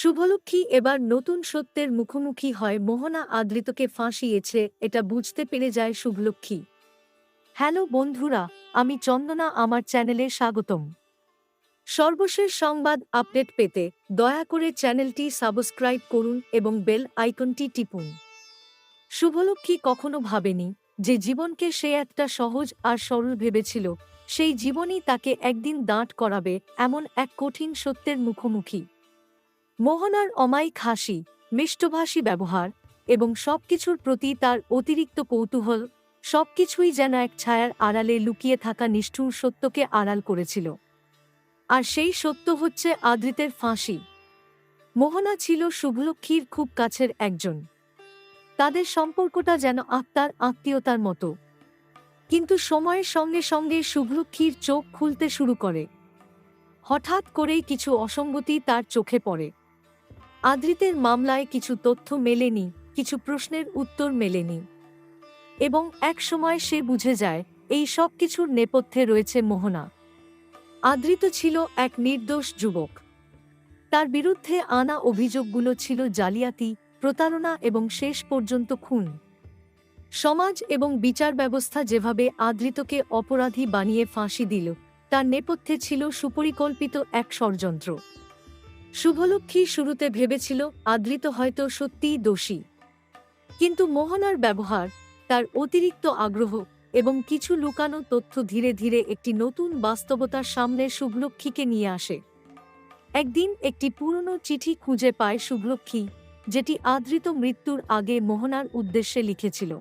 শুভলক্ষ্মী এবার নতুন সত্যের মুখোমুখি হয় মোহনা আদৃতকে ফাঁসিয়েছে, এটা বুঝতে পেরে যায় শুভলক্ষ্মী। হ্যালো বন্ধুরা, আমি চন্দনা, আমার চ্যানেলে স্বাগতম। সর্বশেষ সংবাদ আপডেট পেতে দয়া করে চ্যানেলটি সাবস্ক্রাইব করুন এবং বেল আইকনটি টিপুন। শুভলক্ষ্মী কখনো ভাবেনি যে জীবনকে সে একটা সহজ আর সরল ভেবেছিল, সেই জীবনই তাকে একদিন দাঁট করাবে এমন এক কঠিন সত্যের মুখোমুখি। মোহনার অমায়িক হাসি, মিষ্টভাষী ব্যবহার এবং সবকিছুর প্রতি তার অতিরিক্ত কৌতূহল সবকিছুই যেন এক ছায়ার আড়ালে লুকিয়ে থাকা নিষ্ঠুর সত্যকে আড়াল করেছিল। আর সেই সত্য হচ্ছে আদৃতের ফাঁসি। মোহনা ছিল শুভলক্ষীর খুব কাছের একজন। তাদের সম্পর্কটা যেন আত্মার আত্মীয়তার মতো। কিন্তু সময়ের সঙ্গে সঙ্গে শুভলক্ষীর চোখ খুলতে শুরু করে। হঠাৎ করেই কিছু অসঙ্গতি তার চোখে পড়ে। আদৃতের মামলায় কিছু তথ্য মেলেনি, কিছু প্রশ্নের উত্তর মেলেনি। এবং এক সময় সে বুঝে যায়, এই সব কিছুর নেপথ্যে রয়েছে মোহনা। আদৃত ছিল এক নির্দোষ যুবক। তার বিরুদ্ধে আনা অভিযোগগুলো ছিল জালিয়াতি, প্রতারণা এবং শেষ পর্যন্ত খুন। সমাজ এবং বিচার ব্যবস্থা যেভাবে আদৃতকে অপরাধী বানিয়ে ফাঁসি দিল, তার নেপথ্যে ছিল সুপরিকল্পিত এক ষড়যন্ত্র। শুভলক্ষ্মী শুরুতে ভেবেছিল, আদৃত হয়তো সত্যিই দোষী। কিন্তু মোহনার ব্যবহার, তার অতিরিক্ত আগ্রহ এবং কিছু লুকানো তথ্য ধীরে ধীরে একটি নতুন বাস্তবতার সামনে শুভলক্ষ্মীকে নিয়ে আসে। একদিন একটি পুরনো চিঠি খুঁজে পায় শুভলক্ষ্মী, যেটি আদৃত মৃত্যুর আগে মোহনার উদ্দেশ্যে লিখেছিল।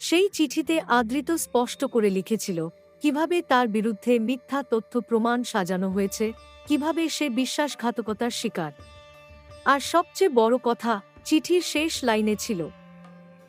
সেই চিঠিতে আদৃত স্পষ্ট করে লিখেছিল কীভাবে তার বিরুদ্ধে মিথ্যা তথ্য প্রমাণ সাজানো হয়েছে, কীভাবে সে বিশ্বাসঘাতকতার শিকার। আর সবচেয়ে বড় কথা, চিঠির শেষ লাইনে ছিল